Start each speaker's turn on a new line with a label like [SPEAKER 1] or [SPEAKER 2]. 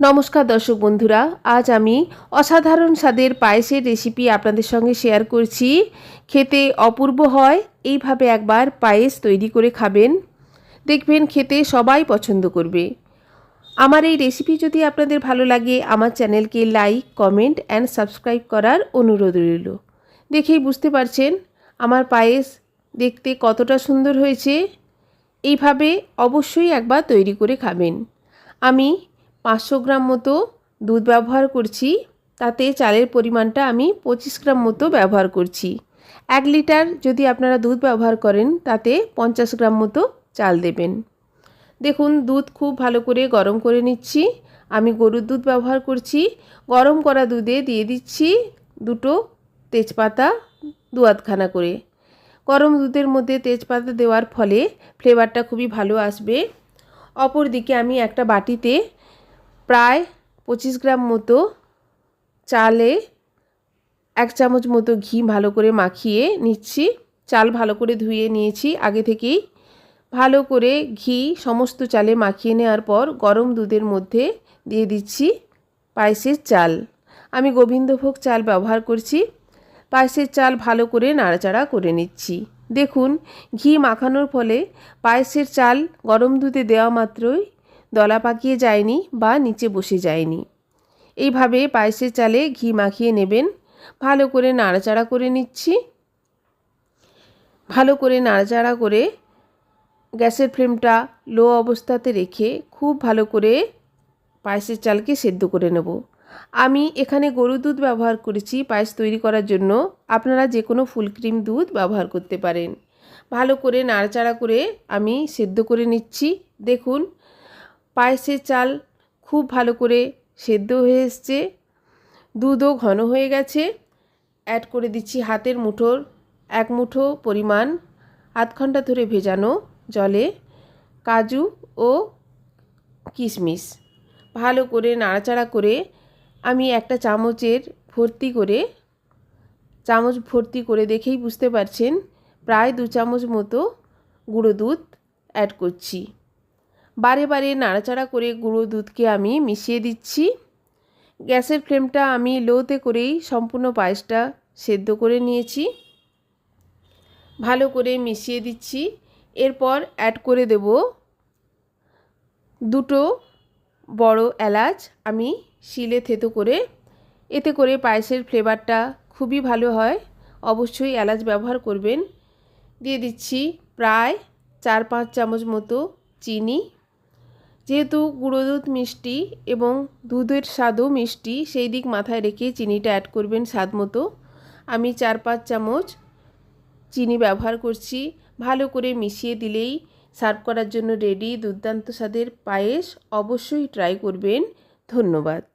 [SPEAKER 1] নমস্কার দর্শক বন্ধুরা, আজ আমি অসাধারণ স্বাদের পায়েসের রেসিপি আপনাদের সঙ্গে শেয়ার করছি। খেতে অপূর্ব হয়, এইভাবে একবার পায়েস তৈরি করে খাবেন। দেখবেন খেতে সবাই পছন্দ করবে। আমার এই রেসিপি যদি আপনাদের ভালো লাগে, আমার চ্যানেলকে লাইক কমেন্ট অ্যান্ড সাবস্ক্রাইব করার অনুরোধ রইল। দেখেই বুঝতে পারছেন আমার পায়েস দেখতে কতটা সুন্দর হয়েছে। এইভাবে অবশ্যই একবার তৈরি করে খাবেন। আমি পাঁচশো গ্রাম মতো দুধ ব্যবহার করছি। তাতে চালের পরিমাণটা আমি পঁচিশ গ্রাম মতো ব্যবহার করছি। এক লিটার যদি আপনারা দুধ ব্যবহার করেন, তাতে পঞ্চাশ গ্রাম মতো চাল দেবেন। দেখুন, দুধ খুব ভালো করে গরম করে নিচ্ছি। আমি গরুর দুধ ব্যবহার করছি। গরম করা দুধে দিয়ে দিচ্ছি দুটো তেজপাতা দু আধখানা করে। গরম দুধের মধ্যে তেজপাতা দেওয়ার ফলে ফ্লেভারটা খুবই ভালো আসবে। অপর দিকে আমি একটা বাটিতে প্রায় পঁচিশ গ্রাম মতো চালে এক চামচ মতো ঘি ভালো করে মাখিয়ে নিচ্ছি। চাল ভালো করে ধুয়ে নিয়েছি। আগে থেকেই ভালো করে ঘি সমস্ত চালে মাখিয়ে নেওয়ার পর গরম দুধের মধ্যে দিয়ে দিচ্ছি পায়েসের চাল। আমি গোবিন্দভোগ চাল ব্যবহার করছি। পায়েসের চাল ভালো করে নাড়াচাড়া করে নিচ্ছি। দেখুন, ঘি মাখানোর ফলে পায়েসের চাল গরম দুধে দেওয়া মাত্রই দলা পাকিয়ে যায়নি বা নিচে বসে যায়নি। এইভাবে পায়েসের চালে ঘি মাখিয়ে নেবেন। ভালো করে নাড়াচাড়া করে নিচ্ছি। ভালো করে নাড়াচাড়া করে গ্যাসের ফ্লেমটা লো অবস্থাতে রেখে খুব ভালো করে পায়েসের চালকে সেদ্ধ করে নেব। আমি এখানে গরু দুধ ব্যবহার করেছি পায়েস তৈরি করার জন্য। আপনারা যে কোনো ফুল ক্রিম দুধ ব্যবহার করতে পারেন। ভালো করে নাড়াচাড়া করে আমি সেদ্ধ করে নিচ্ছি। দেখুন পায়েসের চাল খুব ভালো করে সেদ্ধ হয়ে এসছে। দুধও ঘন হয়ে গেছে। অ্যাড করে দিচ্ছি হাতের মুঠোর এক মুঠো পরিমাণ আধ ঘণ্টা ধরে ভেজানো জলে কাজু ও কিশমিশ। ভালো করে নাড়াচাড়া করে আমি একটা চামচের ভর্তি করে, চামচ ভর্তি করে দেখেই বুঝতে পারছেন, প্রায় দু চামচ মতো গুঁড়ো দুধ অ্যাড করছি। বারে বারে নাড়াচাড়া করে গুঁড়ো দুধকে আমি মিশিয়ে দিচ্ছি। গ্যাসের ফ্লেমটা আমি লোতে করেই সম্পূর্ণ পায়েসটা সেদ্ধ করে নিয়েছি। ভালো করে মিশিয়ে দিচ্ছি। এরপর অ্যাড করে দেব দুটো বড় এলাচ আমি শিলে থেতো করে। এতে করে পায়েসের ফ্লেভারটা খুবই ভালো হয়। অবশ্যই এলাচ ব্যবহার করবেন। দিয়ে দিচ্ছি প্রায় চার পাঁচ চামচ মতো চিনি। যেহেতু গুঁড়ো দুধ মিষ্টি এবং দুধের স্বাদও মিষ্টি, সেই দিক মাথায় রেখে চিনিটা অ্যাড করবেন স্বাদ মতো। আমি চার পাঁচ চামচ চিনি ব্যবহার করছি। ভালো করে মিশিয়ে দিলেই সার্ভ করার জন্য রেডি দুর্দান্ত স্বাদের পায়েস অবশ্যই ট্রাই করবেন। ধন্যবাদ।